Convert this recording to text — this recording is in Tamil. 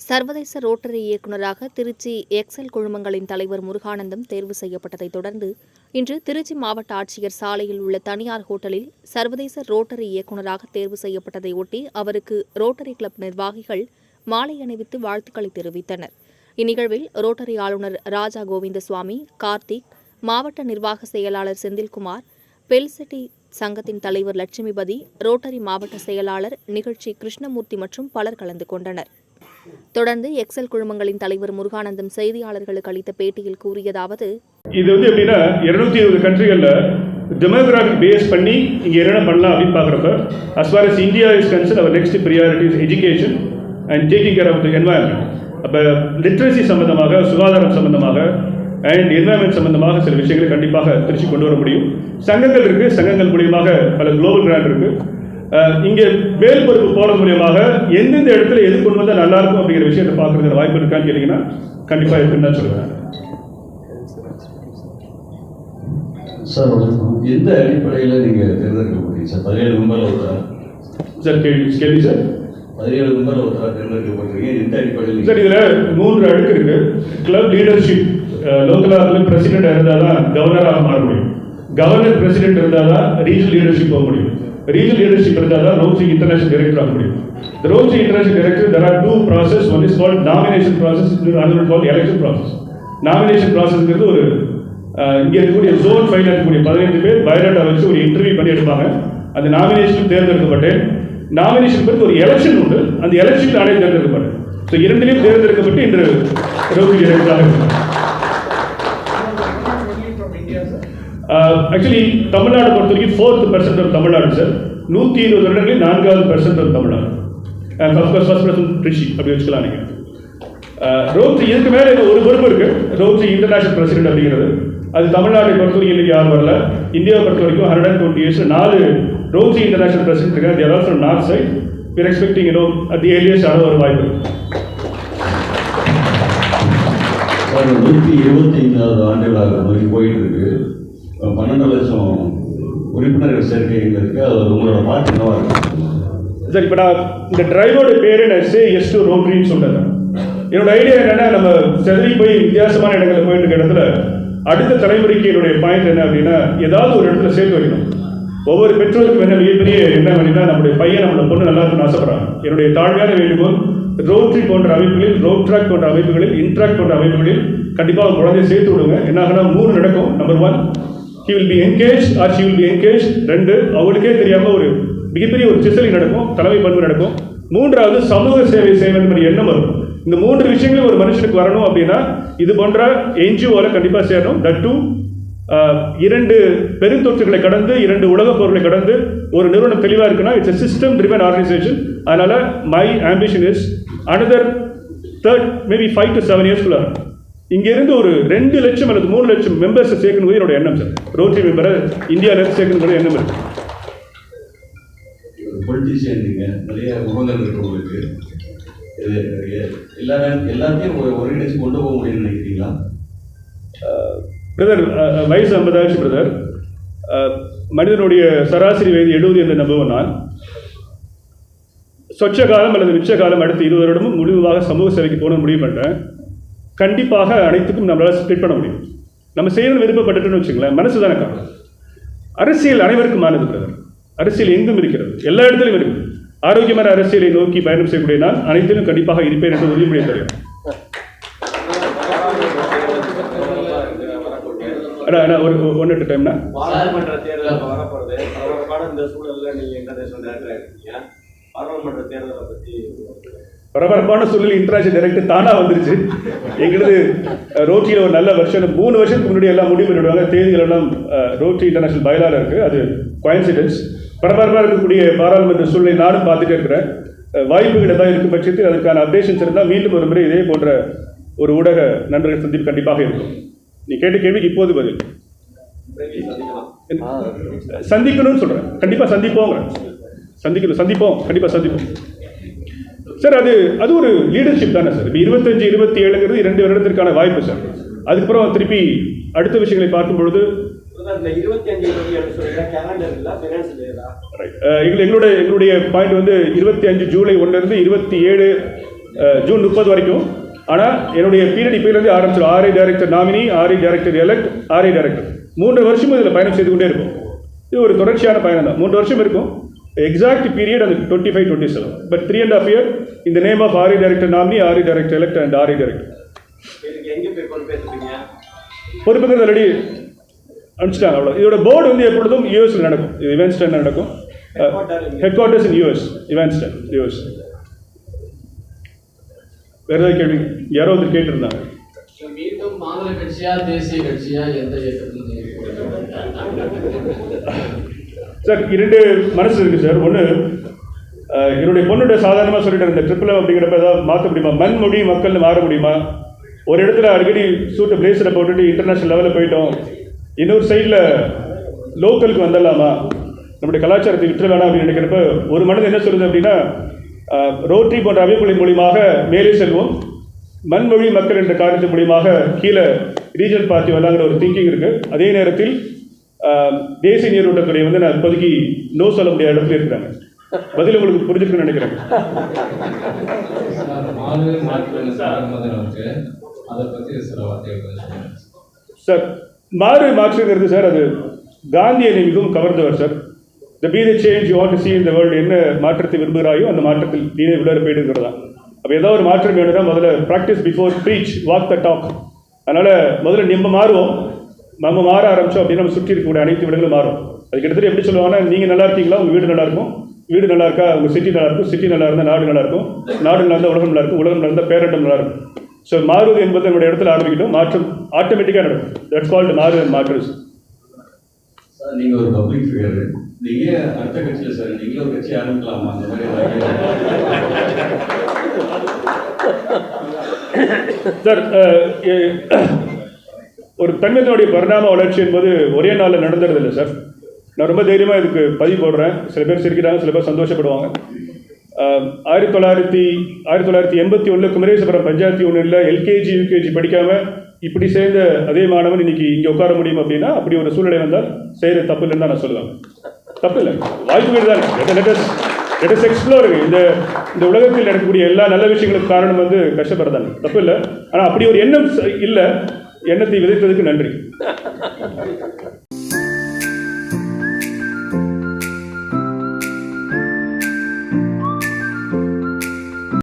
சர்வதேச ரோட்டரி இயக்குநராக திருச்சி எக்ஸல் குழுமங்களின் தலைவர் முருகானந்தம் தேர்வு செய்யப்பட்டதைத் தொடர்ந்து இன்று திருச்சி மாவட்ட ஆட்சியர் சாலையில் உள்ள தனியார் ஹோட்டலில் சர்வதேச ரோட்டரி இயக்குநராக தேர்வு செய்யப்பட்டதை ஒட்டி அவருக்கு ரோட்டரி கிளப் நிர்வாகிகள் மாலை அணிவித்து வாழ்த்துக்களை தெரிவித்தனர். இந்நிகழ்வில் ரோட்டரி ஆளுநர் ராஜா கோவிந்தசுவாமி கார்த்திக் மாவட்ட நிர்வாக செயலாளர் செந்தில்குமார் பெல்சிட்டி சங்கத்தின் தலைவர் லட்சுமிபதி ரோட்டரி மாவட்ட செயலாளர் நிகழ்ச்சி கிருஷ்ணமூர்த்தி மற்றும் பலர் கலந்து கொண்டனர். தொடர்ந்து எக்ஸல் குழுமங்களின் தலைவர் முருகானந்தம் செய்தியாளர்களுக்கு அளித்த பேட்டியில் கூறியதாவது இது வந்து எப்படின்னா இருநூத்தி இருபது கண்ட்ரிகளில் டெமோகிராஃபி பேஸ் பண்ணி இங்கே என்னென்ன பண்ணலாம் அப்படின்னு பார்க்குறப்ப as far as India is concern our next priority is education and taking care of the environment அப்போ லிட்ரஸி சம்பந்தமாக சுகாதாரம் சம்பந்தமாக அண்ட் என்வாயன்மெண்ட் சம்பந்தமாக சில விஷயங்களை கண்டிப்பாக திருச்சி கொண்டு வர முடியும். சங்கங்கள் இருக்குது சங்கங்கள் மூலியமாக பல குளோபல் கிராண்ட் இருக்குது இங்கே மேல் பொறுப்பு போகிறது மூலியமாக எந்தெந்த இடத்துல எது கொண்டு வந்தால் நல்லா இருக்கும் அப்படிங்கிற விஷயத்தை பார்க்குறதுக்கு வாய்ப்பு இருக்கான்னு கேட்டிங்கன்னா கண்டிப்பாக இருக்குன்னு தான் சொல்லுவேன். சார் எந்த அடிப்படையில் நீங்கள் தேர்ந்தெடுக்கப்பட்டீங்க சார் பதினேழு மெம்பரில் ஒருத்தர்? சார் கேள்வி கேள்வி சார். பதினேழு மெம்பரில் ஒருத்தர் தேர்ந்தெடுக்கப்பட்டிருக்கீங்க? எந்த அடிப்படையில் சார் இதில் மூன்று அடுக்கு இருக்கு. கிளப் லீடர்ஷிப் லோக்கல் ஆஃபில் பிரசிடென்ட் இருந்தால் தான் கவர்னராக மாற முடியும். கவர்னர் பிரசிடென்ட் இருந்தால் தான் ரீஜனல் லீடர்ஷிப் போக முடியும். ரீஜனல் லீடர்ஷிப் இருந்தால் தான் ரோசி இன்டர்நேஷனல் டைரக்டர் ஆக முடியும். The Rousey international director there are two process. One is called nomination process another one called election process. Nomination ப்ராசஸ்ங்கிறது ஒரு இங்கே இருக்கக்கூடிய ஜோன் ஃபைல் இருக்கக்கூடிய பதினைந்து பேர் பயோடேட்டா வச்சு ஒரு இன்டர்வியூ பண்ணி எடுப்பாங்க. அந்த நாமினேஷன் தேர்ந்தெடுக்கப்பட்டேன் நாமினேஷன் பிறகு ஒரு எலெக்ஷன் உண்டு. அந்த எலெக்ஷன் நானே தேர்ந்தெடுக்கப்பட்டேன் ஸோ இரண்டிலையும் தேர்ந்தெடுக்கப்பட்டு இன்று ரோசி டைரக்டராக இருக்கிறேன் Uh, ஆக்சுவலி தமிழ்நாடு பொறுத்த வரைக்கும் fourth percent of Tamil Nadu sir நூற்றி இருபது வருடங்களில் நான்காவது percent of Tamil Nadu first first percent ரிஷி அப்படி வச்சுக்கலாம் நீங்கள் ரோட்ரி uh, இதுக்கு மேலே ஒரு பொறுப்பு இருக்கு. ரோட்ரி இன்டர்நேஷனல் பிரசிடென்ட் அப்படிங்கிறது. அது தமிழ்நாட்டை பொறுத்த வரைக்கும் இன்னைக்கு யாரும் வரல. இந்தியாவை பொறுத்த வரைக்கும் ஹண்ட்ரட் அண்ட் டுவெண்ட்டி இயர்ஸ் நாலு ரோட்ரி இன்டர்நேஷனல் பிரசிடென்ட் இருக்காங்க. There also north side we're expecting you know at the alias ஆன ஒரு வாய்ப்பு நூற்றி இருபத்தி ஐந்தாவது ஆண்டுகளாக போயிட்டு இருக்கு. பன்னெண்டு லட்சம் உறுப்பினர்கள் சேர்க்கை எங்க இருக்கு அது உங்களோட பார்ட்டி என்னவா இருக்கு? சார் இப்போ நான் இந்த டிரைவரோட பேரு நான் சே எஸ் டு ரோட்ரின்னு சொல்றேன். என்னோட ஐடியா என்னென்னா நம்ம செதறி போய் வித்தியாசமான இடங்களில் போயிட்டு இடத்துல அடுத்த தலைமுறைக்கு என்னுடைய பாயிண்ட் என்ன அப்படின்னா ஏதாவது ஒரு இடத்துல சேர்த்து வைக்கணும். ஒவ்வொரு பெற்றோருக்கும் என்ன மிகப்பெரிய என்ன அப்படின்னா நம்முடைய பையன் நம்மளோட பொண்ணு நல்லா இருக்குன்னு ஆசைப்படுறாங்க என்னுடைய தாழ்மையான வேண்டுகோள் ரோட்ரி போன்ற அமைப்புகளில் ரோட் ட்ராக் போன்ற அமைப்புகளில் இன்ட்ராக் போன்ற அமைப்புகளில் கண்டிப்பாக குழந்தைய சேர்த்து விடுங்க. என்ன ஆகுனா மூணு நடக்கும் number one she will be engage or she will be engage ரெண்டு அவளுக்கே தெரியாமல் ஒரு மிகப்பெரிய ஒரு சிசலி நடக்கும் தலைமை பண்பு நடக்கும். மூன்றாவது சமூக சேவை செய்வது மாதிரி எண்ணம் வரும். இந்த மூன்று விஷயங்களும் ஒரு மனுஷனுக்கு வரணும் அப்படின்னா இது போன்ற என்ஜிஓவில் கண்டிப்பாக சேரணும். தட் டூ uh, இரண்டு பெருந்தொற்றுகளை கடந்து இரண்டு உலகப் பொருளை கடந்து ஒரு நிறுவனம் தெளிவாக இருக்குன்னா இட்ஸ் சிஸ்டம் ட்ரிவன் ஆர்கனைசேஷன் அதனால் my ambition is another third maybe five to seven இயர்ஸ்குள்ள இங்கிருந்து ஒரு ரெண்டு லட்சம் அல்லது மூணு லட்சம் மெம்பர்ஸ் சேர்க்கணும் என்னோட எண்ணம் சார் ரோட்டரி மெம்பரை இந்தியாவிலேருந்து சேர்க்கணும் எண்ணம். இருக்கு ஒரு பொலிட்டீஷியன் நீங்க நிறைய முகங்கள் இருக்கு உங்களுக்கு. இது எ- எல்லாரும் எல்லாத்தையும் ஒரு ஒருங்கிணைச்சு கொண்டு போக முடியும்னு நினைக்கிறீங்களா? பிரதர் வயசு ஐம்பதாச்சு பிரதர் மனிதனுடைய சராசரி வயது எழுபது என்று நம்புவன் நான் சொச்ச காலம் அல்லது மிச்ச காலம் அடுத்த இருபது வருடமும் முழுவதாக சமூக சேவைக்கு போகணும் முடிவு பண்ணுறேன் கண்டிப்பாக அனைத்துக்கும் நம்மளால் ஸ்பிளிட் பண்ண முடியும். நம்ம செய்யணும் விருப்பப்பட்டுட்டோம்னு வச்சுங்களேன் மனசு தானே காரணம் அரசியல் அனைவருக்குமானது பிரதமர் அரசியல் எங்கும் இருக்கிறது. எல்லா இடத்துலையும் இருக்கு ஆரோக்கியமான அரசியலை நோக்கி பயணம் செய்யக்கூடிய நான் அனைத்திலும் கண்டிப்பாக இருப்பேன் என்று உறுதிமொழி தருகிறேன். அண்ணா ஒரு ஒன் டைம்னா பாராளுமன்ற தேர்தல் வரப்போறது. இந்த பாராளுமன்ற தேர்தலை பற்றி பரபரப்பான சூழல் இன்டர்நேஷனல் டைரக்டர் தானா வந்துருச்சு. எங்களது ரோட்டியில் ஒரு நல்ல வருஷம் மூணு வருஷத்துக்கு முன்னாடி எல்லாம் முடிவு பண்ணிவிடுவாங்க தேதிகள் எல்லாம் ரோட்டி இன்டர்நேஷனல் பயிலாக இருக்கு. அது கோயின்சிடன்ஸ் பரபரப்பாக இருக்கக்கூடிய பாராளுமன்ற சூழலை நானும் பார்த்துட்டே இருக்கிறேன். வாய்ப்புகள் ஏதாவது இருக்கும் பட்சத்தில் அதுக்கான அப்டேஷன்ஸ் இருந்தால் மீண்டும் ஒரு முறை இதே போன்ற ஒரு ஊடக நண்பர்கள் சந்திப்பு கண்டிப்பாக இருக்கும். நீ கேட்ட கேள்விக்கு இப்போது பதில். சந்திக்கணும்னு சொல்கிறேன் கண்டிப்பாக சந்திப்போங்கிறேன் சந்திக்கணும். சந்திப்போம். கண்டிப்பாக சந்திப்போம். சார் அது அது ஒரு லீடர்ஷிப் தானே சார்? இப்போ இருபத்தஞ்சு இருபத்தி ஏழுங்கிறது இரண்டு வருடத்திற்கான வாய்ப்பு சார். அதுக்கப்புறம் திருப்பி அடுத்த விஷயங்களை பார்க்கும் பொழுது பிரதர், இந்த இருபத்தி அஞ்சு இருபத்தி ஏழு சொல்றீங்க கேலண்டர் இல்ல பினான்ஸ் இல்லையா ரைட் எங்கள் எங்களுடைய எங்களுடைய பாயிண்ட் வந்து இருபத்தி அஞ்சு ஜூலை ஒன்றிலிருந்து இருபத்தி ஏழு ஜூன் முப்பது வரைக்கும். ஆனால் என்னுடைய பீரியட் இப்போலேருந்து ஆரம்பிச்சிடும் RI director nominee RI director elect RI director மூன்று வருஷமும் இதில் பயணம் செய்து கொண்டே இருக்கும். இது ஒரு தொடர்ச்சியான பயணம் தான் மூன்று வருஷம் இருக்கும். எக்ஸாக்ட் பீரியட் அந்த twenty five twenty seven but three and half year இந்த name of RI director nominee RI director elect and RI director இதுக்கு எங்க போய் பொறுப்பேற்றுப்பீங்க பொறுப்புகள் ஆல்ரெடி அனுப்பிச்சிட்டாங்க அவ்வளோ இதோட போர்டு வந்து எப்பொழுதும் யூஎஸ்ல நடக்கும். இது இவென்ஸ்டன் நடக்கும். Headquarters in US Evanston US வேறு ஏதாவது கேள்வி? யாரோ ஒருத்தர் கேட்டிருந்தாங்க. மீண்டும் மாநில கட்சியா தேசிய கட்சியா எந்த இயக்கத்தில் சார் இரண்டு மனசு இருக்குது சார். ஒன்று என்னுடைய பொண்ணுடைய சாதாரணமாக சொல்லிட்டு இந்த ட்ரிப்பில் அப்படிங்கிறப்ப ஏதாவது மாற்ற முடியுமா? மண்மொழி மக்கள்னு மாற முடியுமா? ஒரு இடத்துல அடிக்கடி சூட்டு பிளேஸில் போட்டுட்டு இன்டர்நேஷனல் லெவலில் போயிட்டோம். இன்னொரு சைடில் லோக்கலுக்கு வந்துடலாமா நம்முடைய கலாச்சாரத்தை விட்டுற வேணாம் அப்படின்னு நினைக்கிறப்ப ஒரு மனது என்ன சொல்லுது அப்படின்னா ரோட்டரி போன்ற அமைப்புகளின் மூலியமாக மேலே செல்வோம். மண்மொழி மக்கள் என்ற காரணத்தின் மூலியமாக கீழே ரீஜனல் பார்ட்டி வரலாங்கிற ஒரு திங்கிங் இருக்குது அதே நேரத்தில் தேசிய நீரோட்டத்துறை வந்து நான் இப்போதைக்கு நோ சொல்ல முடியாத இடத்துல இருக்கிறாங்க பதில் உங்களுக்கு புரிஞ்சிருக்குன்னு நினைக்கிறேன். சார் மாறு மாற்றுங்கிறது சார் அது காந்தியனை மிகவும் கவர்ந்தவர் sir. The be the change you to see in the world என்ன மாற்றத்தை விரும்புகிறாயோ அந்த மாற்றத்தில் நீனே விளையாட போயிடுங்கிறதா அப்போ ஏதோ ஒரு மாற்றம் வேணும்னா முதல்ல practice before preach walk the talk அதனால் முதல்ல நம்ம மாறுவோம். நம்ம மாற ஆரம்பிச்சோம் அப்படின்னா நம்ம சுற்றி இருக்கக்கூடிய அனைத்து வீடுகளும் மாறும். அது கிட்டத்தட்ட எப்படி சொல்லுவாங்கன்னா நீங்கள் நல்லா இருக்கீங்களா? உங்கள் வீடு நல்லா இருக்கும். வீடு நல்லா இருக்கா? உங்கள் சிட்டி நல்லா இருக்கும். சிட்டி நல்லா இருந்தால் நாடு நல்லா இருக்கும். நாடு நல்லா இருந்தால் உலகம் நல்லா இருக்கும். உலகம் நல்லா இருந்தால் பேரண்டம் நல்லா இருக்கும். ஸோ மாறுவது என்பது நம்முடைய இடத்துல ஆரம்பிக்கட்டும். மாற்றம் ஆட்டோமேட்டிக்காக நடக்கும். தட்ஸ் கால்டு மாறு சார் நீங்கள் ஒரு பப்ளிக் ஃபிகர் நீங்கள் அடுத்த கட்சியில் சார் நீங்களே ஒரு கட்சி ஆரம்பிக்கலாமா? அந்த மாதிரி ஏதாவது சார் ஒரு தன்மைத்தினுடைய பரிணாம வளர்ச்சி என்பது ஒரே நாளில் நடந்துடுறது இல்லை சார். நான் ரொம்ப தைரியமாக இதுக்கு பதிவு போடுறேன். சில பேர் சிரிக்கிறாங்க சில பேர் சந்தோஷப்படுவாங்க. ஆயிரத்தி தொள்ளாயிரத்தி ஆயிரத்தி தொள்ளாயிரத்தி எண்பத்தி ஒன்று குமரேசபுரம் பஞ்சாயத்து யூனியனில் எல்கேஜி யூகேஜி படிக்காமல் இப்படி சேர்ந்த அதே மாணவன் இன்னைக்கு இங்கே உட்கார முடியும் அப்படின்னா அப்படி ஒரு சூழ்நிலை வந்தால் செய்கிற தப்பு இல்லைன்னு தான் நான் சொல்லுவேன். தப்பு இல்லை. வாய்ப்புகள் தான். லெட்டஸ் லெட்டஸ் எக்ஸ்ப்ளோர் இந்த இந்த உலகத்தில் நடக்கக்கூடிய எல்லா நல்ல விஷயங்களுக்கு காரணம் வந்து கஷ்டப்படுறதாங்க தப்பு இல்லை. ஆனால் அப்படி ஒரு எண்ணம் இல்லை. எண்ணத்தை விதைத்ததுக்கு நன்றி.